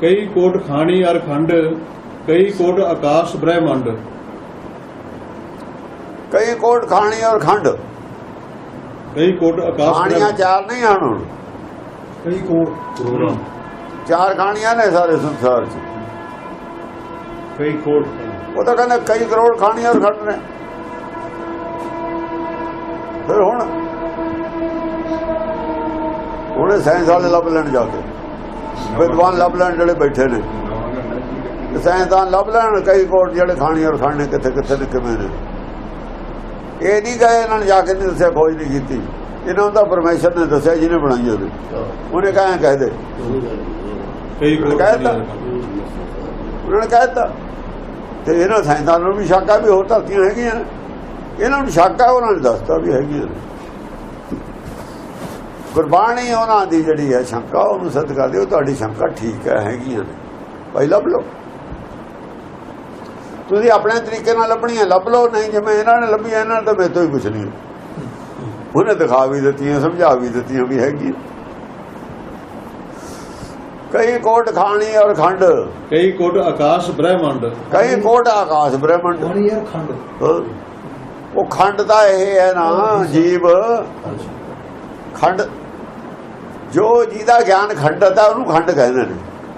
ਕਈ ਕੋਟ ਖਾਣੀ ਅਰ ਖੰਡ ਕਈ ਕੋਟ ਆਕਾਸ਼ ਬ੍ਰਹਿਮੰਡ। ਕਈ ਕੋਟ ਖਾਣੀ ਔਰ ਖੰਡ। ਕਈ ਕੋਟ ਆਕਾਸ਼ ਖਾਣੀਆਂ ਚਾਰ ਨਹੀਂ ਹਨ ਹੁਣ। ਕਈ ਕੋਟ ਚਾਰ ਖਾਣੀਆਂ ਨੇ ਸਾਰੇ ਸੰਸਾਰ 'ਚ। ਕਈ ਕੋਟ ਉਹ ਤਾਂ ਕਹਿੰਦੇ ਕਈ ਕਰੋੜ ਖਾਣੀਆਂ ਔਰ ਖੰਡ ਨੇ। ਫਿਰ ਹੁਣ? ਉਹਨੇ ਸਾਇੰਸ ਵਾਲੇ ਲੱਭ ਲੈਣ ਜਾ ਕੇ। ਵਿਦਵਾਨ ਲੱਭ ਲੈਣ ਜਿਹੜੇ ਬੈਠੇ ਨੇ। ਸਾਇੰਸਦਾਨ ਲੱਭ ਲੈਣ ਕਈ ਕੋਟ ਜਿਹੜੇ ਖਾਣੀ ਔਰ ਖਾਣੇ ਕਿੱਥੇ ਕਿੱਥੇ ਨੇ ਕਿਵੇਂ ਨੇ। ਇਹ ਨਹੀਂ ਗਏ ਇਹਨਾਂ ਨੇ ਜਾ ਕੇ ਨਹੀਂ ਦੱਸਿਆ ਖੋਜ ਨਹੀਂ ਕੀਤੀ। ਇਹਨਾਂ ਨੂੰ ਤਾਂ ਪਰਮੇਸ਼ਰ ਨੇ ਦੱਸਿਆ ਜਿਹਨੇ ਬਣਾਈ ਉਹਨੇ ਉਹਨੇ ਕਹਾਂ ਕਹਿ ਦੇ ਕਈ ਕੋਟ ਕਹਿ ਖਾਣੀ ਤਾ। ਅਰ ਖੰਡ ਉਹਨਾਂ ਨੇ ਕਹਿ ਦਿੱਤਾ। ਤੇ ਇਹਨਾਂ ਸਾਇੰਸਦਾਨਾਂ ਨੂੰ ਵੀ ਸ਼ੱਕ ਆ ਵੀ ਹੋਰ ਧਰਤੀਆਂ ਹੈਗੀਆਂ ਇਹਨਾਂ ਨੂੰ ਸ਼ੱਕ ਆ ਉਹਨਾਂ ਨੇ ਦੱਸਤਾ ਵੀ ਹੈਗੀਆਂ ਨੇ। ਗੁਰਬਾਣੀ ਉਹਨਾਂ ਦੀ ਜਿਹੜੀ ਹੈ ਸ਼ੰਕਾ ਉਹਨੂੰ ਸਿੱਧ ਕਰਦੀ ਉਹ ਤੁਹਾਡੀ ਸ਼ੰਕਾ ਠੀਕ ਹੈ ਹੈਗੀਆਂ ਨੇ। ਭਾਈ ਲੱਭ ਲਓ। ਤੁਸੀਂ ਆਪਣੇ ਤਰੀਕੇ ਨਾਲ ਲੱਭਣੀਆਂ ਲੱਭ ਲਓ ਨਹੀਂ ਜਿਵੇਂ ਇਹਨਾਂ ਨੇ ਲੱਭੀਆਂ ਇਹਨਾਂ ਨੇ ਤਾਂ ਮੇਰੇ ਤੋਂ ਹੀ ਕੁਛ ਨਹੀਂ। ਉਹਨੇ ਦਿਖਾ ਵੀ ਦਿੱਤੀਆਂ ਸਮਝਾ ਵੀ ਦਿੱਤੀਆਂ ਵੀ ਹੈਗੀ ਕਈ ਕੋਟ ਖਾਣੀ ਔਰ ਖੰਡ। ਕਈ ਕੋਟ ਆਕਾਸ਼ ਬ੍ਰਹਿਮੰਡ। ਕਈ ਕੋਟ ਆਕਾਸ਼ ਬ੍ਰਹਮੰਡ। ਖੰਡ। ਉਹ ਖੰਡ ਦਾ ਇਹ ਹੈ ਨਾ ਜੀਵ। ਖੰਡ ਜੋ ਜਿਹਦਾ ਗਿਆਨ ਖੰਡਤ ਹੈ ਉਹਨੂੰ ਖੰਡ ਕਹਿੰਦੇ ਨੇ।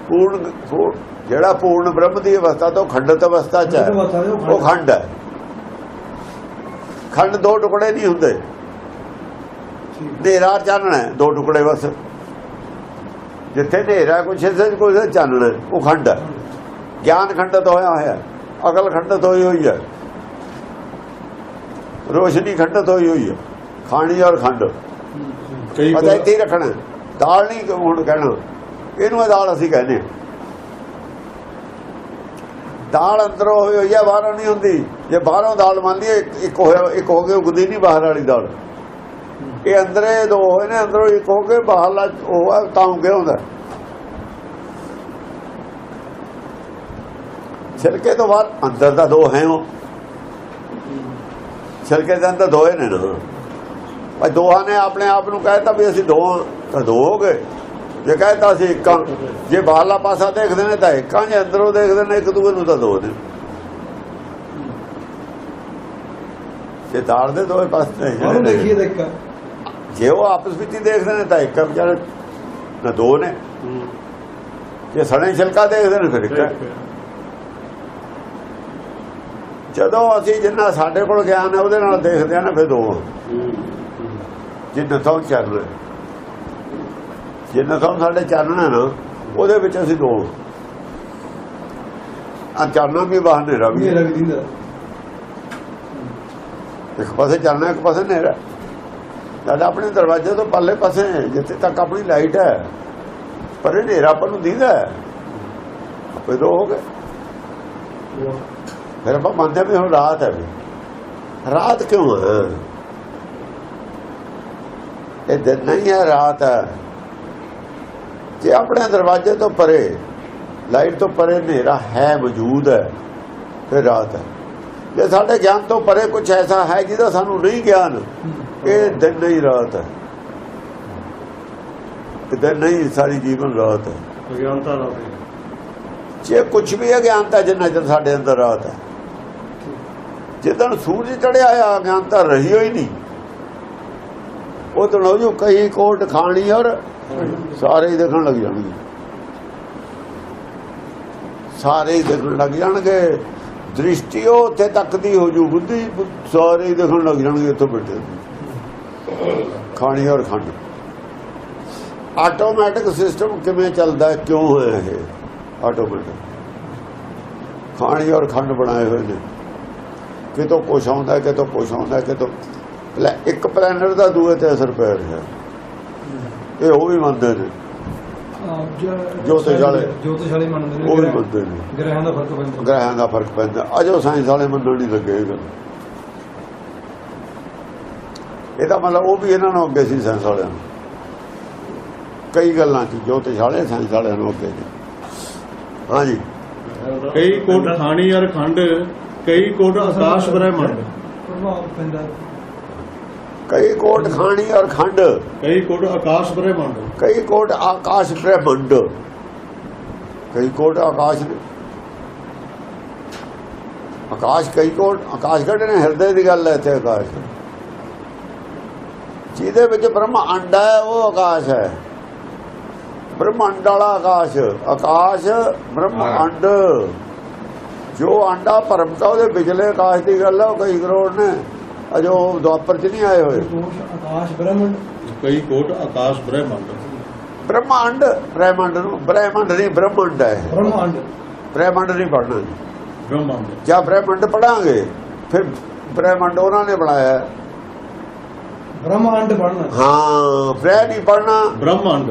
ਪੂਰਨ ਪੂਰ- ਜਿਹੜਾ ਪੂਰਨ ਬ੍ਰਹਮ ਦੀ ਅਵਸਥਾ ਤੋਂ ਖੰਡਤ ਅਵਸਥਾ ਚ ਹੈ। ਉਹ ਖੰਡ। ਹੈ। ਖੰਡ ਦੋ ਟੁਕੜੇ ਨਹੀਂ ਹੁੰਦੇ। ਹਨੇਰਾ ਚਾਨਣਾ ਦੋ ਟੁਕੜੇ ਬਸ। ਜਿੱਥੇ ਹਨੇਰਾ ਕੁਛ ਚ ਕੋਈ ਚਾਨਣਾ ਉਹ ਖੰਡ ਹੈ। ਗਿਆਨ ਖੰਡਤ ਹੋਇਆ ਹੋਇਆ। ਅਕਲ ਖੰਡਤ ਹੋਈ ਹੋਈ ਹੈ। ਰੋਸ਼ਨੀ ਖੰਡਤ ਹੋਈ ਹੋਈ ਹੈ ਖਾਣੀ ਔਰ ਖੰਡ। ਪਤਾ ਇੱਥੇ ਰੱਖਣਾ। ਦਾਲ ਨਹੀਂ ਹੁਣ ਕਹਿਣਾ। ਇਹਨੂੰ ਇਹ ਦਾਲ ਅਸੀਂ ਕਹਿੰਦੇ ਹਾਂ। ਦਾਲ ਅੰਦਰੋਂ ਹੋਈ ਹੋਈ ਹੈ ਬਾਹਰੋਂ ਨਹੀਂ ਹੁੰਦੀ। ਜੇ ਬਾਹਰੋਂ ਦਾਲ ਮੰਨ ਲਈਏ ਇੱਕ- ਹੋਇਆ ਇੱਕ ਹੋ ਕੇ ਉਗਦੀ ਨਹੀਂ ਬਾਹਰ ਵਾਲੀ ਦਾਲ। ਇਹ ਅੰਦਰੇ ਦੋ ਹੋਏ ਨੇ ਅੰਦਰੋਂ ਇੱਕ ਹੋ ਕੇ ਬਾਹਰਲਾ ਉਹ ਤਾਂ ਉਗੇ ਹੁੰਦਾ। ਛਿਲਕੇ ਤੋਂ ਬਾਅਦ ਅੰਦਰ ਦਾ ਦੋ ਹੈ ਉਹ। ਛਿਲਕੇ ਦੇ ਅੰਦਰ ਦੋਏ ਨੇ ਨਾ। ਭਾਈ ਦੋਹਾਂ ਨੇ ਆਪਣੇ ਆਪ ਨੂੰ ਕਹਿਤਾ ਵੀ ਅਸੀਂ ਦੋ ਤਾਂ ਦੋ ਹੋ ਗਏ। ਜੇ ਕਹਿਤਾ ਸੀ ਇੱਕਾਂ ਜੇ ਬਾਹਰਲਾ ਪਾਸਾ ਦੇਖਦੇ ਨੇ ਤਾਂ ਇੱਕਾਂ ਜੇ ਅੰਦਰੋਂ ਦੇਖਦੇ ਨੇ ਇੱਕ ਦੂਏ ਨੂੰ ਤਾਂ ਦੋ ਨੇ। ਜੇ ਦਾਲ ਦੇ ਦੋਏ ਪਾਸੇ ਦੇਖੀਏ ਦੇਖ ਜੇ ਉਹ ਆਪਸ ਵਿੱਚ ਹੀ ਦੇਖਦੇ ਨੇ ਤਾਂ ਇੱਕ ਵਿਚਾਰੇ ਨਾ ਦੋ ਨੇ। ਜੇ ਸਣੇ ਛਿਲਕਾ ਦੇਖਦੇ ਨੇ ਫਿਰ ਇੱਕ। ਜਦੋਂ ਅਸੀਂ ਜਿੰਨਾ ਸਾਡੇ ਕੋਲ ਗਿਆਨ ਹੈ ਉਹਦੇ ਨਾਲ ਦੇਖਦੇ ਆ ਨਾ ਫਿਰ ਦੋ। ਜਿੰਨਾ ਤੋਂ ਚੱਲਣਾ ਜਿੰਨਾ ਤੋਂ ਸਾਡੇ ਚੱਲਣਾ ਨਾ ਉਹਦੇ ਵਿੱਚ ਅਸੀਂ ਦੋ ਆ ਚੱਲਣਾ ਵੀ ਬਾਹਰ ਨੇਰਾ ਵੀ। ਮੇਰਾ ਵੀ ਦਿੰਦਾ। ਇੱਕ ਪਾਸੇ ਚੱਲਣਾ ਇੱਕ ਪਾਸੇ ਨੇਰਾ ਜਦ ਆਪਣੇ ਦਰਵਾਜ਼ੇ ਤੋਂ ਪਰਲੇ ਪਾਸੇ ਜਿੱਥੇ ਤੱਕ ਆਪਣੀ ਲਾਈਟ ਹੈ। ਪਰ ਇਹ ਨੇਰਾ ਆਪਾਂ ਨੂੰ ਦੀਦਾ ਆਪੇ ਦੋ ਹੋ ਗਏ। ਫਿਰ ਆਪਾਂ ਮੰਨਦੇ ਵੀ ਹੁਣ ਰਾਤ ਹੈ ਵੀ। ਰਾਤ ਕਿਉਂ ਹੈ? ਇਹ ਦਿਨ ਨਹੀਂ ਹੈ ਰਾਤ ਹੈ। ਜੇ ਆਪਣੇ ਦਰਵਾਜ਼ੇ ਤੋਂ ਪਰੇ ਲਾਈਟ ਤੋਂ ਪਰੇ ਹਨੇਰਾ ਹੈ ਮੌਜੂਦ ਹੈ ਫਿਰ ਰਾਤ ਹੈ। ਜੇ ਸਾਡੇ ਗਿਆਨ ਤੋਂ ਪਰੇ ਕੁਝ ਐਸਾ ਹੈ ਜਿਹਦਾ ਸਾਨੂੰ ਨਹੀਂ ਗਿਆਨ ਇਹ ਦਿਨ ਨਹੀਂ ਰਾਤ ਹੈ। ਇਹ ਦਿਨ ਨਹੀਂ ਸਾਰੀ ਜੀਵਨ ਰਾਤ ਹੈ। ਅਗਿਆਨਤਾ ਰਾਤੇ ਜੇ ਕੁਝ ਵੀ ਅਗਿਆਨਤਾ ਜਿੰਨਾ ਚਿਰ ਸਾਡੇ ਅੰਦਰ ਰਾਤ ਹੈ। ਜਿੱਦਣ ਸੂਰਜ ਚੜਿਆ ਆ ਅਗਿਆਨਤਾ ਰਹੀ ਹੋਈ ਨਹੀਂ। ਉਹ ਤੋਂ ਕਹੀ ਕੋਟ ਖਾਣੀ ਔਰ ਸਾਰੇ ਹੀ ਦੇਖਣ ਲੱਗ ਜਾਣਗੇ। ਸਾਰੇ ਹੀ ਦੇਖਣ ਲੱਗ ਜਾਣਗੇ। ਦ੍ਰਿਸ਼ਟੀ ਉਹ ਉੱਥੇ ਤੱਕ ਦੀ ਹੋ ਜੂ ਬੁੱਧੀ, ਸਾਰੇ ਹੀ ਦੇਖਣ ਲੱਗ ਜਾਣਗੇ ਇੱਥੋਂ ਬੈਠੇ। ਖਾਣੀ ਔਰ ਖੰਡ ਆਟੋਮੈਟਿਕ ਸਿਸਟਮ ਕਿਵੇਂ ਚੱਲਦਾ ਕਿਉਂ ਹੋਇਆ ਇਹ? ਆਟੋਮੈਟਿਕ ਖਾਣੀ ਔਰ ਖੰਡ ਬਣਾਏ ਹੋਏ ਨੇ। ਕਿਤੋਂ ਕੁਛ ਆਉਂਦਾ, ਕਿਤੋਂ ਕੁਛ ਆਉਂਦਾ, ਕਿਤੋਂ ਪਲੈ- ਇੱਕ ਪਲੈਨਟ ਦਾ ਦੂਏ ਤੇ ਅਸਰ ਪੈ ਰਿਹਾ। ਇਹ ਉਹ ਵੀ ਮੰਨਦੇ ਨੇ। ਜੋਤਿਸ਼ ਵਾਲੇ। ਜੋਤਿਸ਼ ਵਾਲੇ ਮੰਨਦੇ ਨੇ ਉਹ ਵੀ ਮੰਨਦੇ ਨੇ। ਗ੍ਰਹਿਾਂ ਦਾ ਫ਼ਰਕ ਪੈਂਦਾ। ਗ੍ਰਹਿਾਂ ਦਾ ਫ਼ਰਕ ਪੈਂਦਾ। ਅਜੋ ਸਾਇੰਸ ਵਾਲੇ ਮੰਨਣ ਨਹੀਂ ਲੱਗੇ ਇਹ ਗੱਲ। ਇਹਦਾ ਮਤਲਬ ਉਹ ਵੀ ਇਹਨਾਂ ਨੂੰ ਅੱਗੇ ਸੀ ਸਾਇੰਸ ਵਾਲਿਆਂ ਨੂੰ। ਕਈ ਗੱਲਾਂ ਚ ਜੋਤਿਸ਼ ਵਾਲੇ ਸਾਇੰਸ ਵਾਲਿਆਂ ਨੂੰ ਅੱਗੇ ਨੇ ਹਾਂਜੀ। ਕਈ ਕੋਟ ਖਾਣੀ ਅਰ ਖੰਡ ਕਈ ਕੋਟ ਆਕਾਸ਼ ਬ੍ਰਹਿਮੰਡ। ਪ੍ਰਭਾਵ ਪੈਂਦਾ। ਕਈ ਕੋਟ ਖਾਣੀ ਔਰ ਖੰਡ। ਕਈ ਕੋਟ ਆਕਾਸ਼ ਬ੍ਰਹਿਮੰਡ। ਕਈ ਕੋਟ ਆਕਾਸ਼ ਬ੍ਰਹਮੰਡ। ਕਈ ਕੋਟ ਆਕਾਸ਼ ਆਕਾਸ਼ ਕਈ ਕੋਟ ਆਕਾਸ਼ ਕੱਢੇ ਨੇ ਹਿਰਦੇ ਦੀ ਗੱਲ ਹੈ ਇੱਥੇ ਆਕਾਸ਼। ਜਿਹਦੇ ਵਿੱਚ ਬ੍ਰਹਮ ਅੰਡ ਹੈ ਉਹ ਆਕਾਸ਼ ਹੈ। ਬ੍ਰਹਮੰਡ ਵਾਲਾ ਆਕਾਸ਼ ਆਕਾਸ਼ ਬ੍ਰਹਮ ਅੰਡ। ਜੋ ਅੰਡਾ ਭਰਮ ਦਾ ਉਹਦੇ ਵਿਚਲੇ ਆਕਾਸ਼ ਦੀ ਗੱਲ ਹੈ ਉਹ ਕਈ ਕਰੋੜ ਨੇ। ਅਜੋ ਦੁਆਪਰ ਚ ਨਹੀਂ ਆਏ ਹੋਏ। ਕੋਸ਼ ਆਕਾਸ਼ ਬ੍ਰਹਮੰਡ। ਕਈ ਕੋਟ ਆਕਾਸ਼ ਬ੍ਰਹਮੰਡ। ਬ੍ਰਹਮੰਡ ਬ੍ਰਹਮੰਡ ਨੂੰ ਬ੍ਰਹਮੰਡ ਨਹੀਂ ਬ੍ਰਹਮੰਡ ਹੈ ਬ੍ਰਹਮੰਡ। ਬ੍ਰਹਮੰਡ ਨਹੀਂ ਪੜਨਾ ਬ੍ਰਹਮੰਡ। ਜਾਂ ਬ੍ਰਹਮੰਡ ਪੜਾਂਗੇ ਫਿਰ ਬ੍ਰਹਮੰਡ ਉਹਨਾਂ ਨੇ ਬਣਾਇਆ। ਹੈ। ਬ੍ਰਹਮੰਡ ਪੜਨਾ ਹਾਂ ਬ੍ਰਹ ਨਹੀਂ ਪੜਨਾ ਬ੍ਰਹਮੰਡ।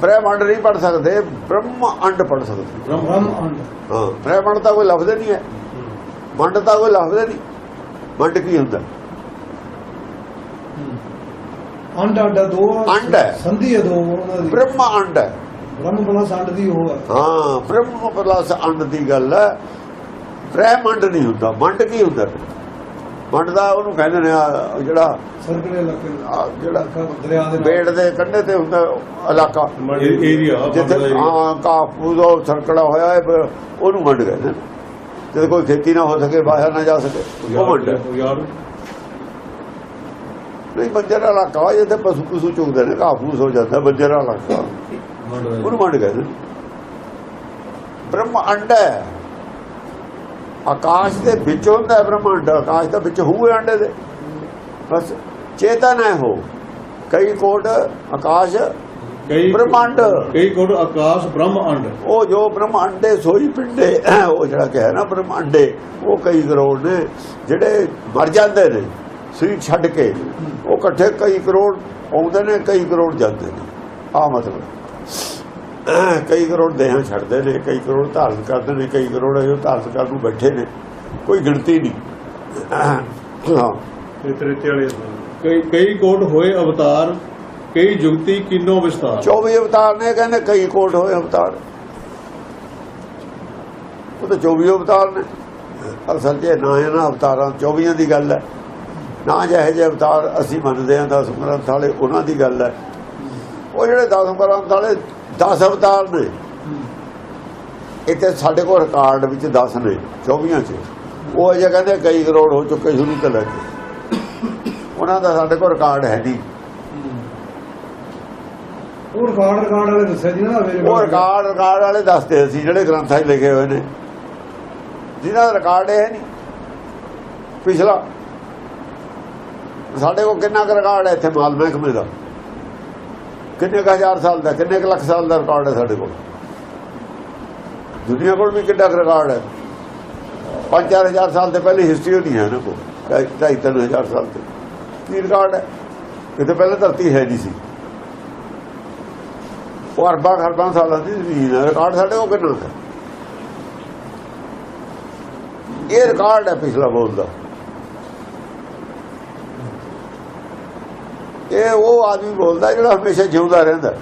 ਬ੍ਰਹਮੰਡ ਨਹੀਂ ਪੜ ਸਕਦੇ ਬ੍ਰਹਮ ਅੰਡ ਪੜ ਸਕਦੇ। ਬ੍ਰਹਮੰਡ। ਬ੍ਰਹਮੰਡ। ਹਾਂ ਬ੍ਰਹਮੰਡ ਤਾਂ ਕੋਈ ਲਫ਼ਜ਼ ਨਹੀਂ ਹੈ। ਮੰਡ ਤਾਂ ਕੋਈ ਲਫ਼ਜ਼ ਨਹੀਂ। ਮੰਡ ਕੀ ਹੁੰਦਾ? ਅੰਡ ਅੱਡਾ ਦੋ ਅੰਡ ਹੈ। ਸੰਧੀ ਹੈ ਦੋ ਉਹਨਾਂ ਦੀ। ਬ੍ਰਹਮ ਅੰਡ ਹੈ। ਬ੍ਰਹਮ ਪਲਸ ਅੰਡ ਦੀ ਉਹ ਹੈ ਹਾਂ ਬ੍ਰਹਮ ਪਲਸ ਅੰਡ ਦੀ ਗੱਲ ਹੈ। ਬ੍ਰਹਮੰਡ ਨਹੀਂ ਹੁੰਦਾ। ਮੰਡ ਕੀ ਹੁੰਦਾ? ਮੰਡ ਦਾ ਉਹਨੂੰ ਕਹਿੰਦੇ ਨੇ ਜਿਹੜਾ ਸਰਕਲੇ ਇਲਾਕੇ ਜਿਹੜਾ ਦਰਿਆ ਦੇ ਬੇੜ ਦੇ ਕੰਢੇ ਤੇ ਹੁੰਦਾ ਇਲਾਕਾ। ਏਰੀਆ ਜਿੱਥੇ ਹਾਂ ਕਾਫੂ ਦਾ ਸਰਕੜਾ ਹੋਇਆ ਉਹਨੂੰ ਮੰਡ ਕਹਿੰਦੇ ਨੇ। ਜਦ ਕੋਈ ਖੇਤੀ ਨਾ ਹੋ ਸਕੇ ਬਾਹਰ ਨਾ ਜਾ ਸਕੇ। ਉਹ। ਯਾਰ। ਨਹੀਂ ਬੰਜਰ ਇਲਾਕਾ ਜਿੱਥੇ ਪਸ਼ੂ ਪਸ਼ੂ ਚੁਗਦੇ ਨੇ ਕਾਫੂਸ ਹੋ ਜਾਂਦਾ ਬੰਜਰ ਇਲਾਕਾ। ਮੰਡ ਉਹਨੂੰ ਮੰਡ ਕਹਿੰਦੇ। ਬ੍ਰਹਮ ਅੰਡ ਹੈ। ਆਕਾਸ਼ ਦੇ ਵਿੱਚ ਹੁੰਦਾ ਹੈ ਬ੍ਰਹਮੰਡ ਆਕਾਸ਼ ਦੇ ਵਿੱਚ ਹੋਏ ਅੰਡੇ ਦੇ। ਬਸ ਚੇਤਨ ਹੈ ਹੋ ਕਈ ਕੋਟ ਆਕਾਸ਼ ਕਈ ਬ੍ਰਹਮੰਡ। ਕਈ ਕੋਟ ਆਕਾਸ਼ ਬ੍ਰਹਮੰਡ ਉਹ ਜੋ ਬ੍ਰਹਮੰਡੇ ਸੋਈ ਪਿੰਡੇ ਉਹ ਜਿਹੜਾ ਕਿ ਹੈ ਨਾ ਬ੍ਰਹਮੰਡੇ ਉਹ ਕਈ ਕਰੋੜ ਨੇ ਜਿਹੜੇ ਮਰ ਜਾਂਦੇ ਨੇ ਸਰੀਰ ਛੱਡ ਕੇ ਉਹ ਇਕੱਠੇ ਕਈ ਕਰੋੜ ਆਉਂਦੇ ਨੇ ਕਈ ਕਰੋੜ ਜਾਂਦੇ ਨੇ। ਆ ਮਤਲਬ। ਕਈ ਕਰੋੜ ਦੇਹਾਂ ਛੱਡਦੇ ਨੇ ਕਈ ਕਰੋੜ ਧਾਰਨ ਕਰਦੇ ਨੇ ਕਈ ਕਰੋੜ ਜੋ ਧਾਰਨ ਕਰਨ ਨੂੰ ਬੈਠੇ ਨੇ ਕੋਈ ਗਿਣਤੀ ਨਹੀਂ। ਹਾਂ। ਇਹ ਕਈ ਕਈ ਕੋਟ ਹੋਏ ਅਵਤਾਰ ਕਈ ਜੁਗਤੀ ਕਿਨੋ ਵਿਸਤਾਰ? 24 ਅਵਤਾਰ ਨੇ ਕਹਿੰਦੇ, ਕਈ ਕੋਟ ਹੋਏ ਅਵਤਾਰ। ਉਹ ਤਾਂ 24 ਅਵਤਾਰ ਨੇ। ਅਸਲ 'ਚ ਇਹ ਨਾ ਹੈ ਨਾ ਅਵਤਾਰਾਂ 24 ਦੀ ਗੱਲ ਹੈ। ਨਾ ਜਿਹੇ ਜਿਹੇ ਅਵਤਾਰ ਅਸੀਂ ਮੰਨਦੇ ਹਾਂ 10 ਗ੍ਰੰਥ ਵਾਲੇ ਉਹਨਾਂ ਦੀ ਗੱਲ ਹੈ। ਉਹ ਜਿਹੜੇ 10 ਗ੍ਰੰਥ ਵਾਲੇ 10 ਅਵਤਾਰ ਨੇ ਇੱਥੇ ਸਾਡੇ ਕੋਲ ਰਿਕਾਰਡ ਵਿੱਚ 10 ਨੇ 24 ਚ। ਉਹ ਅਜੇ ਕਹਿੰਦੇ ਕਈ ਕਰੋੜ ਹੋ ਚੁੱਕੇ ਸ਼ੁਰੂ ਤੋਂ ਲੈ ਕੇ। ਉਹਨਾਂ ਦਾ ਸਾਡੇ ਕੋਲ ਰਿਕਾਰਡ ਹੈ ਨਹੀਂ। ਉਹ ਰਿਕਾਰਡ ਰਿਕਾਰਡ ਵਾਲੇ ਦੱਸਿਆ ਜੀ ਨਾ ਉਹ ਰਿਕਾਰਡ ਰਿਕਾਰਡ ਵਾਲੇ ਦੱਸਦੇ ਸੀ, ਜਿਹੜੇ ਗ੍ਰੰਥਾਂ 'ਚ ਲਿਖੇ ਹੋਏ ਨੇ। ਜਿਨ੍ਹਾਂ ਦਾ ਰਿਕਾਰਡ ਇਹ ਨਹੀਂ। ਪਿਛਲਾ। ਸਾਡੇ ਕੋਲ ਕਿੰਨਾ ਕੁ ਰਿਕਾਰਡ ਹੈ ਇੱਥੇ ਮਾਲ ਮਹਿਕਮੇ ਦਾ? ਕਿੰਨੇ ਕੁ ਹਜ਼ਾਰ ਸਾਲ ਦਾ, ਕਿੰਨੇ ਕੁ ਲੱਖ ਸਾਲ ਦਾ ਰਿਕਾਰਡ ਹੈ ਸਾਡੇ ਕੋਲ? ਦੁਨੀਆ ਕੋਲ ਵੀ ਕਿੰਨਾ ਕੁ ਰਿਕਾਰਡ ਹੈ? 5-4000 ਸਾਲ ਦੇ ਪਹਿਲੀ ਹਿਸਟਰੀ ਹੋਣੀ ਹੈ ਨਾ ਕੋ ਢਾਈ ਤਿੰਨ ਹਜ਼ਾਰ ਸਾਲ ਤੇ। ਕੀ ਰਿਕਾਰਡ ਹੈ? ਕਿਤੇ ਪਹਿਲਾਂ ਧਰਤੀ ਹੈ ਨਹੀਂ ਸੀ। ਉਹ ਅਰਬਾਂ ਖਰਬਾਂ ਸਾਲਾਂ ਦੀ ਜ਼ਮੀਨ ਹੈ ਰਿਕਾਰਡ ਸਾਡੇ ਕੋਲ ਕਿੰਨਾ ਹੈ? ਇਹ ਰਿਕਾਰਡ ਹੈ ਪਿਛਲਾ ਬੋਲਦਾ ਇਹ ਉਹ ਆਦਮੀ ਬੋਲਦਾ ਜਿਹੜਾ ਹਮੇਸ਼ਾ ਜਿਉਂਦਾ ਰਹਿੰਦਾ।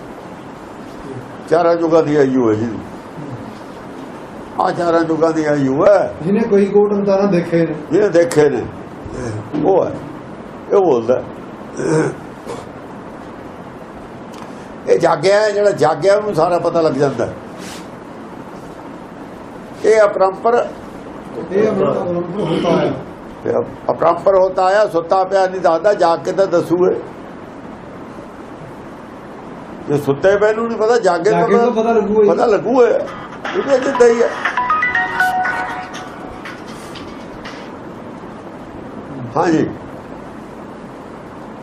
ਚਾਰਾਂ ਯੁਗਾਂ ਦੀ ਆਯੂ ਹੈ ਜੀ ਆ ਚਾਰਾਂ ਯੁਗਾਂ ਦੀ ਆਯੂ ਹੈ। ਜਿਹਨੇ ਕੋਈ ਕੋਟ ਅਵਤਾਰਾਂ ਦੇਖੇ ਨੇ। ਜਿਹਨੇ ਦੇਖੇ ਨੇ। ਉਹ ਹੈ। ਇਹ ਬੋਲਦਾ। ਇਹ ਜਾਗਿਆ ਜਿਹੜਾ ਜਾਗਿਆ ਉਹਨੂੰ ਸਾਰਾ ਪਤਾ ਲੱਗ ਜਾਂਦਾ। ਇਹ ਅਪਰੰਪਰ ਇਹ ਆਪਣਾ ਅਵਲੰਬਨ ਹੁੰਦਾ ਹੈ। ਤੇ ਅਪਰੰਪਰ ਹੁੰਦਾ ਆਇਆ ਸੁੱਤਾ ਪਿਆ ਨਹੀਂ ਦੱਸਦਾ ਜਾਗ ਕੇ ਤਾਂ ਦੱਸੂਏ। ਜੇ ਸੁੱਤੇ ਪਏ ਨੂੰ ਨਹੀਂ ਪਤਾ ਜਾਗੇ ਤਾਂ ਪਤਾ ਲੱਗੂਗਾ ਹੀ। ਪਤਾ ਲੱਗੂਗਾ। ਇਹ ਜਿੱਦਾਂ ਹੀ ਹੈ। ਹਾਂਜੀ।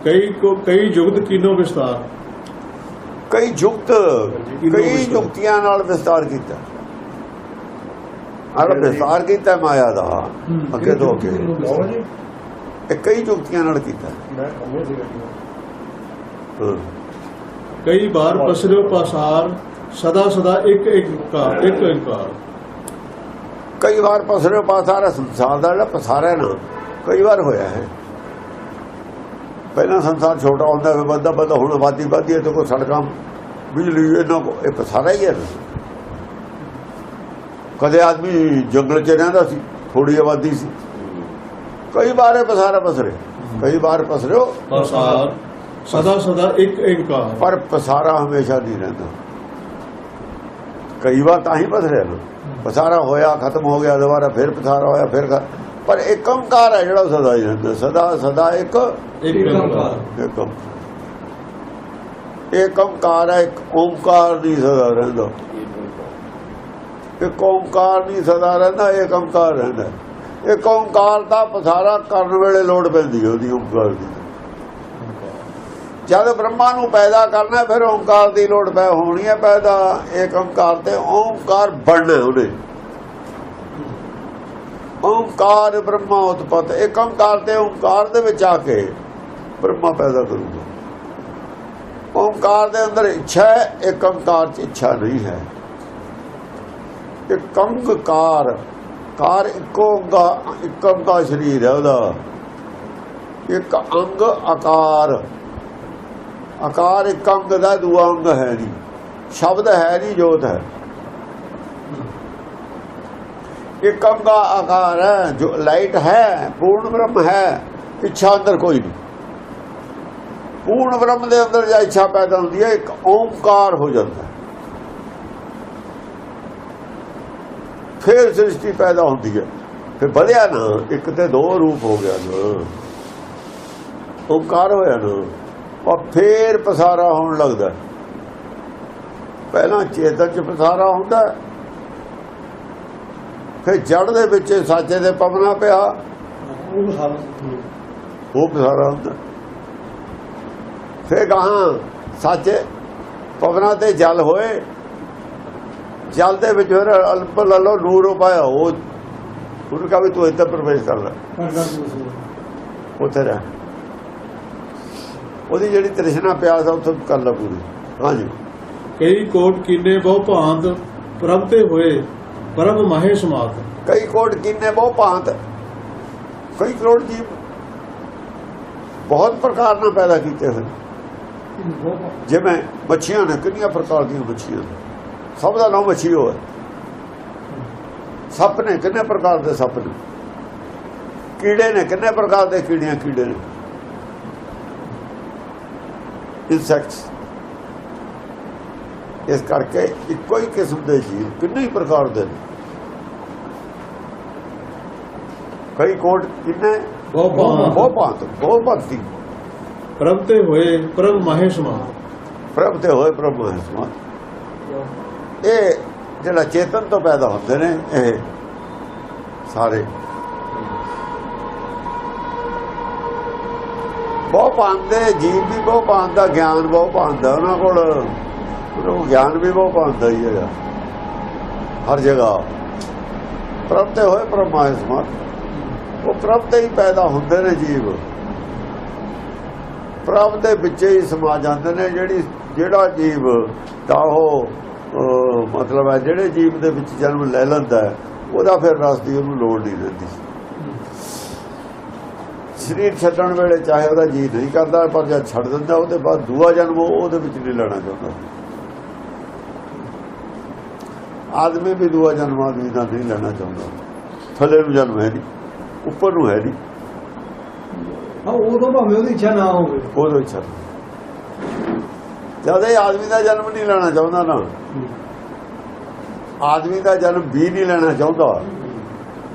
ਕਈ ਕੋ ਕਈ ਜੁਗਤ ਕਿਨੋ ਵਿਸਤਾਰ। ਕਈ ਜੁਗਤ ਕਈ ਜੁਗਤੀਆਂ ਨਾਲ ਵਿਸਤਾਰ ਕੀਤਾ। ਆਹ ਵਿਸਤਾਰ ਕੀਤਾ ਮਾਇਆ ਦਾ ਅੱਗੇ ਤੋਂ ਅੱਗੇ। ਜੀ ਇਹ ਕਈ ਜੁਗਤੀਆਂ ਨਾਲ ਕੀਤਾ। ਕਈ ਵਾਰ ਪਸਰਿਓ ਪਾਸਾਰ ਸਦਾ ਸਦਾ ਇੱਕ ਇੱਕ ਕਾਰ ਇੱਕ ਓੰਕਾਰ ਕਈ ਵਾਰ ਪਸਰੇ ਪਾਸਾਰਾ ਸੰਸਾਰ ਦਾ ਜਿਹੜਾ ਪਸਾਰਾ ਨਾ ਕਈ ਵਾਰ ਹੋਇਆ ਹੈ। ਪਹਿਲਾਂ ਸੰਸਾਰ ਛੋਟਾ ਹੁੰਦਾ ਫਿਰ ਵੱਧਦਾ ਵੱਧਦਾ ਹੁਣ ਆਬਾਦੀ ਵੱਧਦੀ ਹੈ ਤੇ ਕੋਈ ਸੜਕਾਂ ਬਿਜਲੀ ਇਹਨਾਂ ਕੋ ਇਹ ਪਸਾਰਾ ਹੀ ਹੈ। ਕਦੇ ਆਦਮੀ ਜੰਗਲ 'ਚ ਰਹਿੰਦਾ ਸੀ ਥੋੜੀ ਆਬਾਦੀ ਸੀ। ਕਈ ਵਾਰ ਇਹ ਪਸਾਰਾ ਪਸਰੇ ਕਈ ਵਾਰ ਪਸਰਿਓ। ਪਾਸਾਰ ਸਦਾ ਸਦਾ ਇੱਕ ਓੰਕਾਰ ਪਰ ਪਸਾਰਾ ਹਮੇਸ਼ਾ ਨਹੀਂ ਰਹਿੰਦਾ। ਕਈ ਵਾਰ ਤਾਂ ਹੀ ਪਸਰਿਆ। ਪਸਾਰਾ ਹੋਇਆ ਖਤਮ ਹੋ ਗਿਆ ਦੁਬਾਰਾ ਫਿਰ ਪਸਾਰਾ ਹੋਇਆ ਫਿਰ ਪਰ ਇੱਕ ਓੰਕਾਰ ਹੈ ਜਿਹੜਾ ਸਦਾ ਹੀ ਰਹਿੰਦਾ ਸਦਾ ਸਦਾ ਇੱਕ ਇੱਕ ਓੰਕਾਰ। ਇੱਕ ਇੱਕ ਓੰਕਾਰ ਹੈ ਇੱਕ ਓੰਕਾਰ ਨਹੀਂ ਸਦਾ ਰਹਿੰਦਾ। ਇੱਕ ਓੰਕਾਰ ਨਹੀਂ ਸਦਾ ਰਹਿੰਦਾ ਇੱਕ ਓੰਕਾਰ ਰਹਿੰਦਾ। ਇੱਕ ਓੰਕਾਰ ਦਾ ਪਸਾਰਾ ਕਰਨ ਵੇਲੇ ਲੋੜ ਪੈਂਦੀ ਹੈ ਉਹਦੀ ਓੰਕਾਰ ਦੀ। ਜਦ ਬ੍ਰਹਮਾ ਨੂੰ ਪੈਦਾ ਕਰਨਾ ਫਿਰ ਓੰਕਾਰ ਦੀ ਲੋੜ ਪੈ ਹੋਣੀ ਹੈ ਪੈਦਾ। ਇੱਕ ਓੰਕਾਰ ਤੇ ਓੰਕਾਰ ਬਣਨਾ ਉਹਨੇ ਓੰਕਾਰ ਬ੍ਰਹਮਾ ਉਤਪਤ, ਇੱਕ ਓੰਕਾਰ ਤੇ ਓੰਕਾਰ ਦੇ ਵਿੱਚ ਆ ਕੇ ਬ੍ਰਹਮਾ ਪੈਦਾ ਕਰੂਗਾ। ਓੰਕਾਰ ਦੇ ਅੰਦਰ ਇੱਛਾ ਹੈ, ਇੱਕ ਓੰਕਾਰ 'ਚ ਇੱਛਾ ਨਹੀਂ ਹੈ। ਇੱਕ ਓੰਕਾਰ, ਕਾਰ ਇੱਕੋ ਓੰਗਾ ਇੱਕ ਓੰਕਾਰ ਸਰੀਰ ਹੈ ਉਹਦਾ। ਇੱਕ ਅੰਗ ਆਕਾਰ ਆਕਾਰ ਇੱਕ ਅੰਗ ਦਾ, ਦੂਆ ਅੰਗ ਹੈ ਨਹੀਂ। ਸ਼ਬਦ ਹੈ ਨਹੀਂ, ਜੋਤ ਹੈ। ਇੱਕ ਅੰਗ ਦਾ ਆਕਾਰ ਹੈ, ਜੋ ਲਾਈਟ ਹੈ, ਪੂਰਨ ਬ੍ਰਹਮ ਹੈ, ਇੱਛਾ ਅੰਦਰ ਕੋਈ ਨਹੀਂ। ਪੂਰਨ ਬ੍ਰਹਮ ਦੇ ਅੰਦਰ ਜਾਂ ਇੱਛਾ ਪੈਦਾ ਹੁੰਦੀ ਹੈ, ਇੱਕ ਓੰਕਾਰ ਹੋ ਜਾਂਦਾ ਹੈ। ਫਿਰ ਸ੍ਰਿਸ਼ਟੀ ਪੈਦਾ ਹੁੰਦੀ ਹੈ। ਫਿਰ ਵਧਿਆ ਨਾ, ਇੱਕ ਤੇ ਦੋ ਰੂਪ ਹੋ ਗਿਆ ਨਾ। ਓੰਕਾਰ ਹੋਇਆ ਨਾ, ਉਹ ਫੇਰ ਪਸਾਰਾ ਹੋਣ ਲੱਗਦਾ ਪਹਿਲਾਂ ਚੇਤਨ ਚ ਪਸਾਰਾ ਹੁੰਦਾ ਫਿਰ ਜੜ ਦੇ ਵਿੱਚ ਸਾਚੇ ਦੇ ਪਵਨਾ ਪਿਆ। ਉਹ ਸਾਰਾ ਉਹ ਪਸਾਰਾ ਹੁੰਦਾ। ਫਿਰ ਗਾਹਾਂ ਸਾਚੇ ਪਵਨਾ ਤੇ ਜਲ ਹੋਏ। ਜਲ ਦੇ ਵਿੱਚ ਫਿਰ ਅਲਪ ਲਲੋ ਨੂਰ ਪਾਇਆ ਉਹ ਉਹਨੂੰ ਕਹਾ ਵੀ ਤੂੰ ਇੱਧਰ ਪ੍ਰਵੇਸ਼ ਕਰ ਲੈ। ਉੱਥੇ ਰਹਿ। ਉਹਦੀ ਜਿਹੜੀ ਤ੍ਰਿਸ਼ਨਾ ਪਿਆਸ ਆ ਉੱਥੇ ਕਰ ਲੈ ਪੂਰੀ। ਹਾਂਜੀ। ਕਈ ਕੋਟ ਕੀਨੇ ਬਹੁ ਭਾਂਤ ਪ੍ਰਭ ਤੇ ਹੋਏ। ਪਰਮ ਮਹੇ ਸਮਾਤ ਕਈ ਕੋਟ ਕਿੰਨੇ ਬਹੁ ਭਾਂਤ। ਕਈ ਕਰੋੜ ਜੀਵ। ਬਹੁਤ ਪ੍ਰਕਾਰ ਨਾਲ ਪੈਦਾ ਕੀਤੇ ਹੋਏ ਜਿਵੇਂ ਮੱਛੀਆਂ ਨੇ, ਕਿੰਨੀਆਂ ਪ੍ਰਕਾਰ ਦੀਆਂ ਮੱਛੀਆਂ ਨੇ? ਸਭ ਦਾ ਨਾਮ ਮੱਛੀ ਹੋਇਆ ਸੱਪ ਨੇ ਕਿੰਨੇ ਪ੍ਰਕਾਰ ਦੇ ਸੱਪ ਨੇ? ਕੀੜੇ ਨੇ, ਕਿੰਨੇ ਪ੍ਰਕਾਰ ਦੇ ਕੀੜੀਆਂ ਕੀੜੇ ਨੇ? ਇਨਸੈਕਟਸ। ਇਸ ਕਰਕੇ ਇੱਕੋ ਹੀ ਕਿਸਮ ਦੇ ਜੀਵ ਕਿੰਨੇ ਹੀ ਪ੍ਰਕਾਰ ਦੇ ਨੇ? ਕਈ ਕੋਟ ਕਿੰਨੇ? ਬਹੁ ਭਾਂਤ। ਬਹੁਤ ਭਾਂਤ ਬਹੁਤ ਭਗਤੀ। ਪ੍ਰਭ ਤੇ ਹੋਏ ਪਰਮ ਮਹੇ। ਸਮਾਤ ਪ੍ਰਭ ਤੇ ਹੋਏ ਪ੍ਰਭ ਹੈ ਸਮਾਨ ਇਹ ਜਿਹੜਾ ਚੇਤਨ ਤੋਂ ਪੈਦਾ ਹੁੰਦੇ ਨੇ ਇਹ ਸਾਰੇ। ਬਹੁ ਪਾਉਂਦੇ ਜੀਵ ਵੀ ਬਹੁ ਪਾਉਂਦਾ ਗਿਆਨ ਬਹੁ ਪਾਉਂਦਾ ਉਹਨਾਂ ਕੋਲ ਉਹ ਗਿਆਨ ਵੀ ਬਹੁ ਪਾਉਂਦਾ ਹੀ ਹੈਗਾ। ਹਰ ਜਗ੍ਹਾ। ਪ੍ਰਭ ਤੇ ਹੋਏ ਪਰਮਾਤਮਾ ਸਮਾਨ ਉਹ ਪ੍ਰਭ ਤੇ ਹੀ ਪੈਦਾ ਹੁੰਦੇ ਨੇ ਜੀਵ। ਪ੍ਰਭ ਦੇ ਵਿੱਚ ਹੀ ਸਮਾ ਜਾਂਦੇ ਨੇ ਜਿਹੜੀ ਜਿਹੜਾ ਜੀਵ ਤਾਂ ਉਹ ਮਤਲਬ ਹੈ ਜਿਹੜੇ ਜੀਵ ਦੇ ਵਿੱਚ ਜਨਮ ਲੈ ਲੈਂਦਾ ਹੈ, ਉਹਦਾ ਫਿਰ ਰਸ ਦੀ ਉਹਨੂੰ ਲੋੜ ਨਹੀਂ ਰਹਿੰਦੀ। ਸਰੀਰ ਛੱਡਣ ਵੇਲੇ ਚਾਹੇ ਉਹਦਾ ਜੀ ਨਹੀਂ ਕਰਦਾ ਪਰ ਜਦ ਛੱਡ ਦਿੰਦਾ ਉਹਦੇ ਬਾਅਦ ਦੂਆ ਜਨਮ ਉਹਦੇ ਵਿੱਚ ਨਹੀਂ ਲੈਣਾ ਚਾਹੁੰਦਾ। ਆਦਮੀ ਵੀ ਦੂਆ ਜਨਮ ਆਦਮੀ ਦਾ ਨਹੀਂ ਲੈਣਾ ਚਾਹੁੰਦਾ। ਥੱਲੇ ਨੂੰ ਜਨਮ ਹੈ ਨਹੀਂ। ਉੱਪਰ ਨੂੰ ਹੈ ਨਹੀਂ। ਹਾਂ ਉਦੋਂ ਭਾਵੇਂ ਉਹਦੀ ਇੱਛਾ ਨਾ ਹੋਵੇ। ਉਹਦੇ ਵਿੱਚ ਜਦ ਇਹ ਆਦਮੀ ਦਾ ਜਨਮ ਨਹੀਂ ਲੈਣਾ ਚਾਹੁੰਦਾ ਨਾ ਆਦਮੀ ਦਾ ਜਨਮ ਵੀ ਨਹੀਂ ਲੈਣਾ ਚਾਹੁੰਦਾ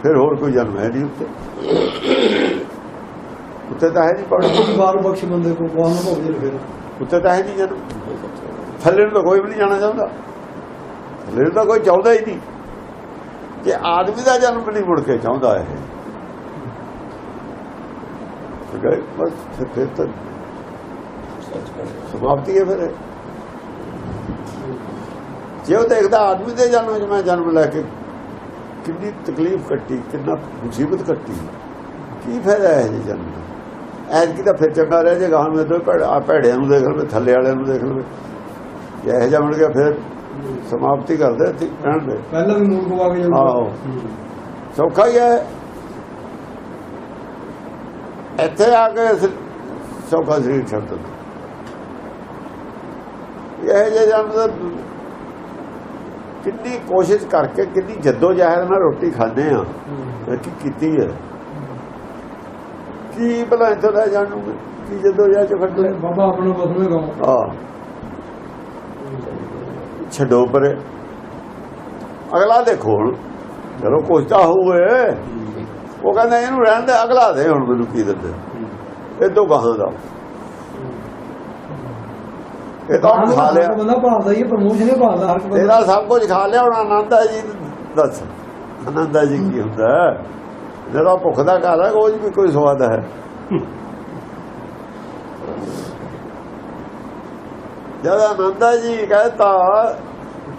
ਫਿਰ ਹੋਰ ਕੋਈ ਜਨਮ ਹੈ ਨਹੀਂ ਉੱਤੇ। ਉੱਤੇ ਤਾਂ ਹੈ ਨਹੀਂ ਇੱਕ ਵਾਰ ਬਖਸ਼ ਬੰਦੇ ਕੋ ਕੋਹਾਂ ਨੂੰ ਭੋਜਨ ਫਿਰ। ਉੱਤੇ ਤਾਂ ਹੈ ਨਹੀਂ ਜਨਮ। ਥੱਲੇ ਨੂੰ ਤਾਂ ਕੋਈ ਵੀ ਨਹੀਂ ਜਾਣਾ ਚਾਹੁੰਦਾ। ਥੱਲੇ ਨੂੰ ਤਾਂ ਕੋਈ ਚਾਹੁੰਦਾ ਹੀ ਨਹੀਂ। ਕਿ ਆਦਮੀ ਦਾ ਜਨਮ ਨਹੀਂ ਮੁੜ ਕੇ ਚਾਹੁੰਦਾ ਇਹ ਗਏ ਬਸ ਫਿਰ- ਫਿਰ ਤਾਂ ਸਮਾਪਤੀ ਹੈ ਫਿਰ। ਜੇ ਉਹ ਦੇਖਦਾ ਆਦਮੀ ਦੇ ਜਨਮ ਵਿੱਚ ਮੈਂ ਜਨਮ ਲੈ ਕੇ ਕਿੰਨੀ ਤਕਲੀਫ ਕੱਟੀ ਕਿੰਨਾ ਮੁਸੀਬਤ ਕੱਟੀ ਕੀ ਫਾਇਦਾ ਹੈ ਜੀ ਜਨਮ ਦਾ? ਐਤਕੀ ਤਾਂ ਫਿਰ ਚੰਗਾ ਰਹਿ ਜਾਏਗਾ ਹੁਣ ਮੇਰੇ ਤੋਂ ਆ ਭੈੜਿਆਂ ਨੂੰ ਦੇਖ ਲਵੇ ਥੱਲੇ ਵਾਲਿਆਂ ਨੂੰ ਦੇਖ ਲਵੇ। ਜੇ ਇਹ ਮਿਲ ਗਿਆ ਫਿਰ ਸਮਾਪਤੀ ਕਰਦੇ ਰਹਿਣ ਦੇ। ਪਹਿਲਾਂ ਵੀ ਮੂਲ ਗਵਾ ਕੇ ਆਹੋ। ਸੌਖਾ ਹੀ ਹੈ। ਇੱਥੇ ਆ ਕੇ ਸੌਖਾ ਸਰੀਰ ਛੱਡ ਦਿੰਦਾ ਇਹ ਜੇ ਜਨਮ ਕਿੰਨੀ ਕੋਸ਼ਿਸ਼ ਕਰਕੇ ਕਿੰਨੀ ਜੱਦੋ ਜਹਿਦ ਨਾਲ ਰੋਟੀ ਖਾਂਦੇ ਆ ਕੀ ਕੀਤੀ ਹੈ। ਕੀ ਭਲਾ ਇੱਥੋਂ ਦਾ ਜਾਣੂਗੇ ਕੀ ਜੱਦੋ ਜਹਿਦ ਚ ਫੜ ਲੈ ਬਾਬਾ ਆਪਣਾ ਬਸਵੇਂ ਗਾਉਂ ਆ ਛੱਡੋ ਪਰੇ। ਅਗਲਾ ਦੇਖੋ ਚਲੋ ਕੁਛ ਤਾਂ ਹੋਵੇ। ਉਹ ਕਹਿੰਦਾ ਇਹਨੂੰ ਰਹਿਣ ਦੇ ਅਗਲਾ ਦੇ ਹੁਣ ਮੈਨੂੰ ਕੀ ਦਿੰਦੇ। ਇਹ ਤੋਂ ਗਾਹਾਂ ਦਾ। ਇਹ ਤਾਂ ਖਾ ਲਿਆ। ਬੰਦਾ ਭਾਲਦਾ ਹੀ ਪ੍ਰਮੋਸ਼ਨ ਹੀ ਭਾਲਦਾ ਹਰ ਕੋਈ ਇਹਦਾ ਸਭ ਕੁਝ ਖਾ ਲਿਆ ਹੁਣ ਆਨੰਦਾ ਜੀ। ਦੱਸ ਆਨੰਦਾ ਜੀ ਕੀ ਹੁੰਦਾ। ਹੈ? ਜਿਹੜਾ ਭੁੱਖ ਦਾ ਘਰ ਹੈ ਉਹ ਵੀ ਕੋਈ ਸਵਾਦ ਹੈ। ਜਦ ਆਨੰਦਾ ਜੀ ਕਹਤਾ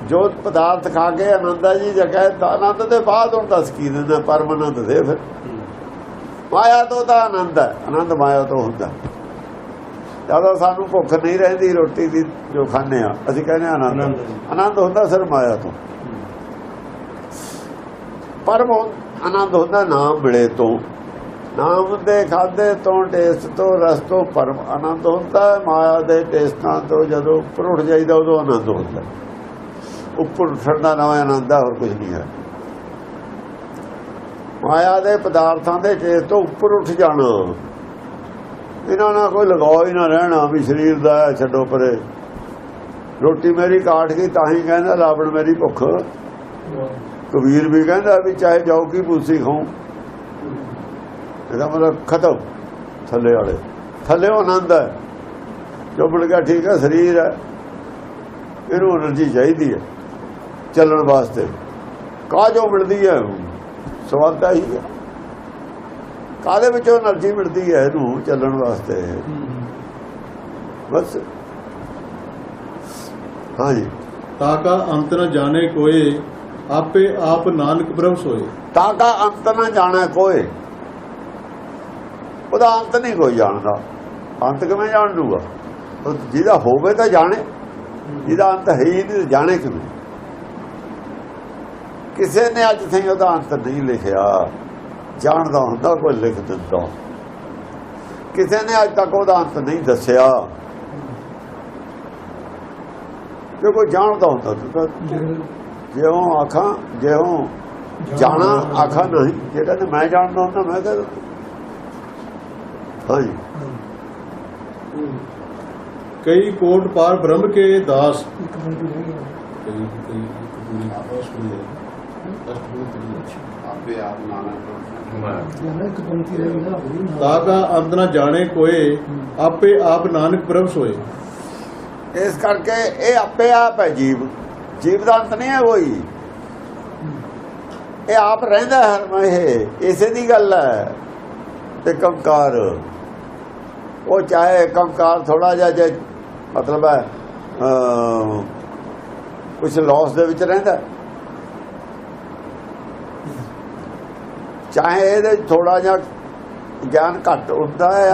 ਜੋ ਪਦਾਰਥ ਖਾ ਕੇ ਆਨੰਦਾ ਜੀ ਜੇ ਕਹਤਾ ਆਨੰਦ ਦੇ ਬਾਅਦ ਹੁਣ ਦੱਸ ਕੀ ਦਿੰਦਾ ਪਰਮਾਨੰਦ ਦੇ ਫਿਰ ਮਾਇਆ ਤੋਂ ਤਾਂ ਆਨੰਦ ਹੈ ਆਨੰਦ ਮਾਇਆ ਤੋਂ ਹੁੰਦਾ ਜਦੋਂ ਸਾਨੂੰ ਭੁੱਖ ਨਹੀਂ ਰਹਿੰਦੀ ਰੋਟੀ ਦੀ ਜੋ ਖਾਂਦੇ ਆ ਅਸੀਂ ਕਹਿੰਦੇ ਆਨੰਦ ਆਨੰਦ। ਆਨੰਦ ਹੁੰਦਾ ਸਿਰ ਮਾਇਆ ਤੋਂ ਪਰਮ ਆਨੰਦ ਹੁੰਦਾ ਨਾਮ ਮਿਲੇ ਤੋਂ ਨਾਮ ਦੇ ਖਾਦੇ ਤੋਂ ਟੇਸਟ ਤੋਂ ਰਸ ਤੋਂ ਪਰਮ ਆਨੰਦ ਹੁੰਦਾ। ਮਾਇਆ ਦੇ ਟੇਸਟਾਂ ਤੋਂ ਜਦੋਂ ਉੱਪਰ ਉੱਠ ਜਾਈਦਾ ਉਦੋਂ ਆਨੰਦ ਹੁੰਦਾ। ਉੱਪਰ ਉੱਠਣ ਦਾ ਨਾਮ ਆਨੰਦ ਆ, ਹੋਰ ਕੁਝ ਨਹੀਂ ਹੈ। ਮਾਇਆ ਦੇ ਪਦਾਰਥਾਂ ਦੇ ਚੇਤ ਤੋਂ ਉੱਪਰ ਉੱਠ ਜਾਣਾ। ਇਹਨਾਂ ਨਾਲ ਕੋਈ ਲਗਾਓ ਹੀ ਨਾ ਰਹਿਣਾ ਵੀ ਸਰੀਰ ਦਾ ਛੱਡੋ ਪਰੇ। ਰੋਟੀ ਮੇਰੀ ਕਾਟ ਗਈ, ਤਾਂ ਹੀ ਕਹਿੰਦਾ ਲਾਵਣ ਮੇਰੀ ਭੁੱਖ। ਕਬੀਰ ਵੀ ਕਹਿੰਦਾ ਵੀ ਚਾਹੇ ਜਾਓ ਕੀ ਪੂਸੀ ਖਾਉ। ਇਹਦਾ ਮਤਲਬ ਖਤਮ, ਥੱਲੇ ਵਾਲੇ। ਥੱਲੇ ਆਨੰਦ ਹੈ। ਜੋ ਬੜ ਗਿਆ ਠੀਕ ਹੈ, ਸਰੀਰ ਹੈ। ਇਹਨੂੰ એનર્ਜੀ ਚਾਹੀਦੀ ਹੈ। ਚੱਲਣ ਵਾਸਤੇ। ਕਾਹ ਜੋ ਮਿਲਦੀ ਹੈ ਸਵਾਲ ਤਾਂ ਹੀ ਹੈ ਕਾਦੇ ਵਿੱਚੋਂ એનર્ਜੀ ਮਿਲਦੀ ਹੈ ਇਹਨੂੰ ਚੱਲਣ ਵਾਸਤੇ? ਬਸ। ਹਾਂਜੀ। ਤਾਂ ਕਾ ਅੰਤ ਨਾ ਜਾਣੇ ਕੋਏ ਆਪੇ ਆਪ ਨਾਨਕ ਪ੍ਰਭ ਸੋਏ। ਤਾਂ ਅੰਤ ਨਾ ਜਾਣਾ ਕੋਏ। ਉਹਦਾ ਅੰਤ ਨਹੀਂ ਕੋਈ ਜਾਣਦਾ। ਅੰਤ ਕਿਵੇਂ ਜਾਣ ਲੂਗਾ ਜਿਹਦਾ ਹੋਵੇ ਤਾਂ ਜਾਣੇ। ਜਿਹਦਾ ਅੰਤ ਹੈ ਹੀ ਨਹੀਂ ਜਾਣੇ ਕਿਵੇਂ? ਕਿਸੇ ਨੇ ਅੱਜ ਤਾਈਂ ਉਹਦਾ ਅੰਤ ਨਹੀਂ ਲਿਖਿਆ ਜਾਣਦਾ ਹੁੰਦਾ ਕੋਈ ਲਿਖ ਦਿੰਦਾ ਕਿਸੇ ਨੇ ਅੱਜ ਤੱਕ ਉਹਦਾ ਅੰਤ ਨਹੀਂ ਦੱਸਿਆ ਜੇ ਕੋਈ ਜਾਣਦਾ ਹੁੰਦਾ ਤਾਂ ਜਿਉਂ ਆਖਾਂ ਜਿਉਂ ਜਾਣਾ ਆਖਾਂ ਨਹੀਂ ਜਿਹੜਾ ਨੇ ਮੈਂ ਜਾਣਦਾ ਹੁੰਦਾ ਮੈਂ ਕਹਿੰਦਾ ਹਾਂਜੀ ਕਈ ਕੋਟ ਪਾਰ ਬ੍ਰਹਮ ਕੇ ਦਾਸ ਇੱਕ ਮਿੰਟ ਰਹਿ ਗਿਆ ਆਪੇ ਆਪ ਨਾਨਕ ਯਾਰ ਇੱਕ ਨਾ ਜਾਣੇ ਕੋਏ, ਆਪੇ ਆਪ ਨਾਨਕ ਪ੍ਰਭ ਸੋਏ। ਇਸ ਕਰਕੇ ਇਹ ਆਪੇ ਆਪ ਹੈ ਜੀਵ। ਜੀਵ ਦਾ ਅੰਤ ਨਹੀਂ ਹੈ ਕੋਈ। ਇਹ ਆਪ ਰਹਿੰਦਾ ਹਰ ਮਹੇ ਇਸੇ ਦੀ ਗੱਲ ਹੈ। ਤੇ ਕੰਕਾਰ, ਉਹ ਚਾਹੇ ਕੰਕਾਰ ਥੋੜਾ ਜਿਹਾ ਜੇ ਮਤਲਬ ਹੈ ਕੁਝ ਲਾਸ ਦੇ ਵਿੱਚ ਰਹਿੰਦਾ ਚਾਹੇ ਇਹਦੇ ਥੋੜਾ ਜਿਹਾ ਗਿਆਨ ਘੱਟ ਹੁੰਦਾ ਹੈ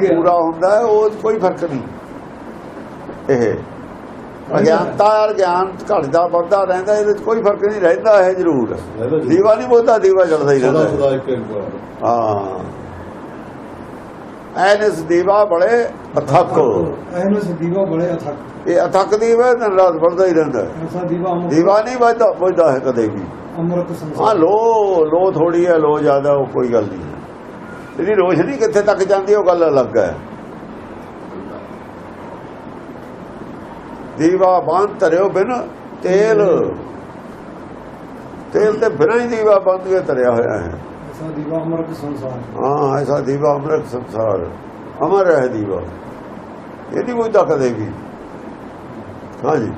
ਗਿਆ। ਪੂਰਾ ਹੁੰਦਾ ਹੈ ਉਹ ਕੋਈ ਫ਼ਰਕ ਨਹੀਂ। ਇਹ ਅਗਿਆਨਤਾ ਔਰ ਗਿਆਨ ਘਟਦਾ ਵੱਧਦਾ ਰਹਿੰਦਾ ਇਹਦੇ ਵਿੱਚ ਕੋਈ ਫ਼ਰਕ ਨਹੀਂ ਰਹਿੰਦਾ ਇਹ ਜ਼ਰੂਰ। ਦੀਵਾ ਨਹੀਂ ਬੋਲਦਾ ਦੀਵਾ ਜਲਦਾ ਹੀ ਰਹਿੰਦਾ। ਹੈ। ਐਨਸ ਦੀਵਾ ਬੜੇ ਅਥਕ। ਐਨਸ ਦੀਵਾ ਬੜੇ ਅਥਕ। ਇਹ ਅਥਕ ਦੀਵਾ ਦਿਨ ਰਾਤ ਵੱਧਦਾ ਹੀ ਰਹਿੰਦਾ। ਦੀਵਾ ਨਹੀਂ ਵੱਧਦਾ ਵੱਧਦਾ ਹੈ ਕਦੇ ਵੀ। ਅੰਮ੍ਰਿਤ ਹਾਂ ਸੰਸਾਰ ਲੋ ਲੋ ਥੋੜੀ ਹੈ ਲੋ ਜ਼ਿਆਦਾ ਉਹ ਕੋਈ ਗੱਲ ਨਹੀਂ। ਹੈ ਇਹਦੀ ਰੋਸ਼ਨੀ ਕਿੱਥੇ ਤੱਕ ਜਾਂਦੀ ਹੈ, ਉਹ ਗੱਲ ਅਲੱਗ ਹੈ। ਦੀਵਾ ਬੰਦ ਧਰਿਓ ਬਿਨ ਤੇਲ। ਤੇਲ ਤੇ ਬਿਨਾਂ ਹੀ ਦੀਵਾ ਬੰਦ ਕੇ ਧਰਿਆ ਹੋਇਆ ਹੈ। ਐਸਾ ਦੀਵਾ ਅੰਮ੍ਰਿਤ ਸੰਸਾਰ ਹਾਂ। ਐਸਾ ਦੀਵਾ ਅੰਮ੍ਰਿਤ ਸੰਸਾਰ। ਅਮਰ ਹੈ ਦੀਵਾ। ਇਹਦੀ ਕੋਈ ਤਾਕਤ ਦੇਗੀ ਹਾਂਜੀ।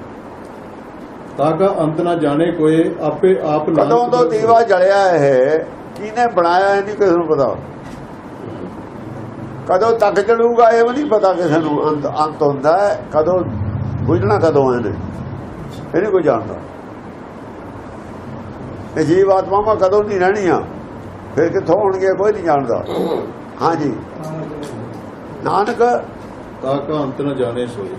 ਤਾਕਾ ਅੰਤ ਨ ਜਾਣੇ ਕੋਏ ਆਪੇ ਆਪ ਨਾਨਕ ਕਦੋਂ ਤੋਂ ਦੀਵਾ ਜਲਿਆ ਹੈ ਕਿਹਨੇ ਬਣਾਇਆ ਇਹ ਨਹੀਂ ਕਿਸੇ ਨੂੰ ਪਤਾ। ਕਦੋਂ ਤੱਕ ਜਲੂਗਾ ਇਹ ਵੀ ਨਹੀਂ ਪਤਾ ਕਿਸੇ ਨੂੰ ਅੰਤ ਅੰਤ ਹੁੰਦਾ ਹੈ ਕਦੋਂ ਬੁਝਣਾ ਕਦੋਂ ਹੈ ਨੇ ਇਹ ਨਹੀਂ ਕੋਈ ਜਾਣਦਾ। ਇਹ ਜੀਵ ਆਤਮਾਵਾਂ ਕਦੋਂ ਨਹੀਂ ਰਹਿਣੀਆਂ ਫਿਰ ਕਿੱਥੋਂ ਹੋਣਗੇ ਕੋਈ ਨਹੀਂ ਜਾਣਦਾ। ਹਾਂਜੀ। ਨਾਨਕ ਤਾਕਾ ਅੰਤ ਨ ਜਾਣੇ ਸੋਏ।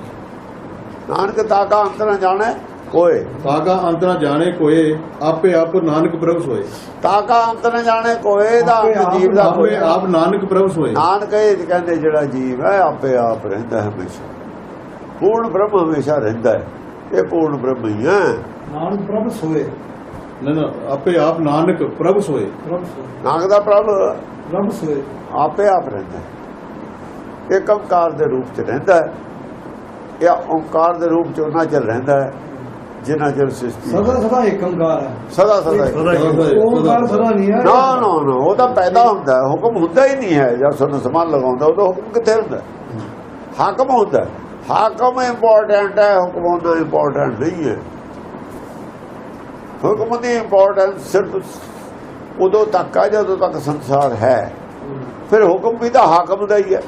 ਨਾਨਕ ਤਾਕਾ ਅੰਤ ਨਾ ਜਾਣੇ ਕੋਏ। ਤਾਕਾ ਅੰਤ ਨ ਜਾਣੇ ਕੋਏ ਆਪੇ ਆਪ ਨਾਨਕ ਪ੍ਰਭ ਸੋਏ। ਤਾਕਾ ਅੰਤ ਨਾ ਜਾਣੇ ਕੋਏ ਦਾ ਆਪੇ ਅੰਤ ਆਪ ਜੀਵ ਦਾ ਕੋਈ ਆਪ ਨਾਨਕ ਪ੍ਰਭ ਸੋਏ। ਨਾਨਕ ਇਹ ਕਹਿੰਦੇ ਜਿਹੜਾ ਜੀਵ ਹੈ ਆਪੇ ਆਪ ਰਹਿੰਦਾ ਹੈ ਹਮੇਸ਼ਾ। ਪੂਰਨ ਬ੍ਰਹਮ ਹਮੇਸ਼ਾ ਰਹਿੰਦਾ ਹੈ। ਇਹ ਪੂਰਨ ਬ੍ਰਹਮ ਹੀ ਹੈ। ਨਾਨਕ ਪ੍ਰਭ ਸੋਏ। ਨਾ ਨਾ ਆਪੇ ਆਪ ਨਾਨਕ ਪ੍ਰਭ ਸੋਏ। ਨਾਨਕ ਦਾ ਪ੍ਰਭ। ਪ੍ਰਭ ਸੋਏ। ਆਪੇ ਆਪ ਰਹਿੰਦਾ ਹੈ। ਇਹ ਓੰਕਾਰ ਦੇ ਰੂਪ ਚ ਰਹਿੰਦਾ ਹੈ। ਇਹ ਓੰਕਾਰ ਦੇ ਰੂਪ ਚ ਉਹਨਾਂ ਚ ਰਹਿੰਦਾ ਹੈ। ਜਿੰਨਾ ਚਿਰ ਸ੍ਰਿਸ਼ਟੀ। ਸਦਾ ਸਦਾ ਏਕੰਕਾਰ ਹੈ ਸਦਾ ਸਦਾ। ਓਮਕਾਰ ਸਦਾ ਨਹੀਂ ਹੈ ਨਾ ਨਾ ਨਾ ਉਹ ਤਾਂ ਪੈਦਾ ਹੁੰਦਾ ਹੈ, ਹੁਕਮ ਹੁੰਦਾ ਹੀ ਨਹੀਂ ਹੈ ਜਦ ਸਾਨੂੰ ਸਮਾਨ ਲਗਾਉਂਦਾ ਉਦੋਂ ਹੁਕਮ ਕਿੱਥੇ ਹੁੰਦਾ ਹੈ? ਹਾਕਮ ਹੁੰਦਾ। ਹਾਕਮ ਇੰਪੋਰਟੈਂਟ ਹੈ ਹੁਕਮ ਹੁੰਦਾ ਇੰਪੋਰਟੈਂਟ ਨਹੀਂ ਹੈ ਹੁਕਮ ਦੀ ਇੰਪੋਰਟੈਂਸ ਸਿਰਫ ਉਦੋਂ ਤੱਕ ਆ ਜਦੋਂ ਤੱਕ ਸੰਸਾਰ ਹੈ ਫਿਰ ਹੁਕਮ ਵੀ ਤਾਂ ਹਾਕਮ ਦਾ ਹੀ ਹੈ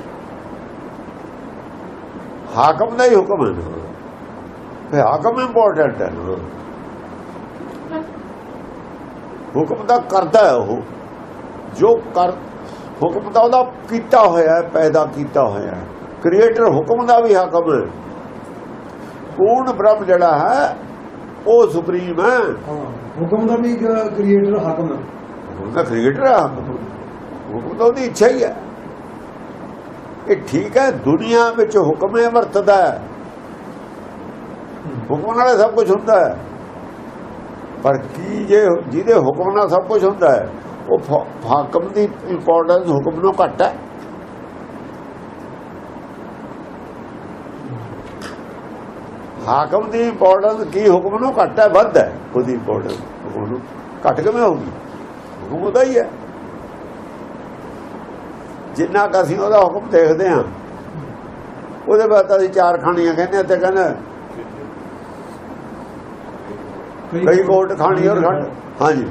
ਹਾਕਮ ਦਾ ਹੀ ਹੁਕਮ ਹੈ ਨਾ। ਫਿਰ ਹਾਕਮ ਇੰਪੋਰਟੈਂਟ ਹੈ। ਹੁਕਮ ਦਾ ਕਰਦਾ ਹੈ ਉਹ। ਜੋ ਕਰ ਹੁਕਮ ਦਾ ਉਹਦਾ ਕੀਤਾ ਹੋਇਆ ਪੈਦਾ ਕੀਤਾ ਹੋਇਆ ਕ੍ਰੀਏਟਰ ਹੁਕਮ ਦਾ ਵੀ ਹਾਕਮ ਹੈ। ਪੂਰਨ ਬ੍ਰਹਮ ਜਿਹੜਾ ਹੈ ਉਹ ਸੁਪਰੀਮ ਹੈ। ਹੁਕਮ ਦਾ ਵੀ ਕ੍ਰੀਏਟਰ ਹਾਕਮ ਹੈ। ਹੁਕਮ ਦਾ ਕ੍ਰੀਏਟਰ ਹੈ ਹੁਕਮ। ਤਾਂ ਉਹਦੀ ਇੱਛਾ ਹੀ ਹੈ। ਇਹ ਠੀਕ ਹੈ ਦੁਨੀਆ ਵਿੱਚ ਹੁਕਮ ਵਰਤਦਾ ਹੈ। ਹੁਕਮ ਨਾਲ ਸਭ ਕੁਝ ਹੁੰਦਾ ਹੈ। ਪਰ ਕੀ ਜੇ ਜਿਹਦੇ ਹੁਕਮ ਨਾਲ ਸਭ ਕੁਝ ਹੁੰਦਾ ਹੈ, ਉਹ ਹਾਕਮ ਦੀ ਇੰਪੋਰਟੈਂਸ ਹੁਕਮ ਨੂੰ ਘੱਟ ਹੈ। ਹਾਕਮ ਦੀ ਇੰਪੋਰਟੈਂਸ ਕੀ ਹੁਕਮ ਨੂੰ ਘੱਟ ਹੈ? ਵੱਧ ਹੈ। ਉਹਦੀ ਇੰਪੋਰਟੈਂਸ ਹੁਕਮ ਨੂੰ ਘੱਟ ਕਿਵੇਂ ਹੋਊਗੀ? ਹੁਕਮ ਉਹਦਾ ਹੀ ਹੈ। ਜਿੰਨਾ ਕੁ ਅਸੀਂ ਉਹਦਾ ਹੁਕਮ ਦੇਖਦੇ ਹਾਂ, ਉਹਦੇ ਬਾਅਦ ਅਸੀਂ ਚਾਰ ਖਾਣੀਆਂ ਕਹਿੰਦੇ ਹਾਂ ਤੇ ਕਹਿੰਦੇ ਕਈ ਕੋਟ ਖਾਣੀ ਔਰ ਖੰਡ ਹਾਂਜੀ।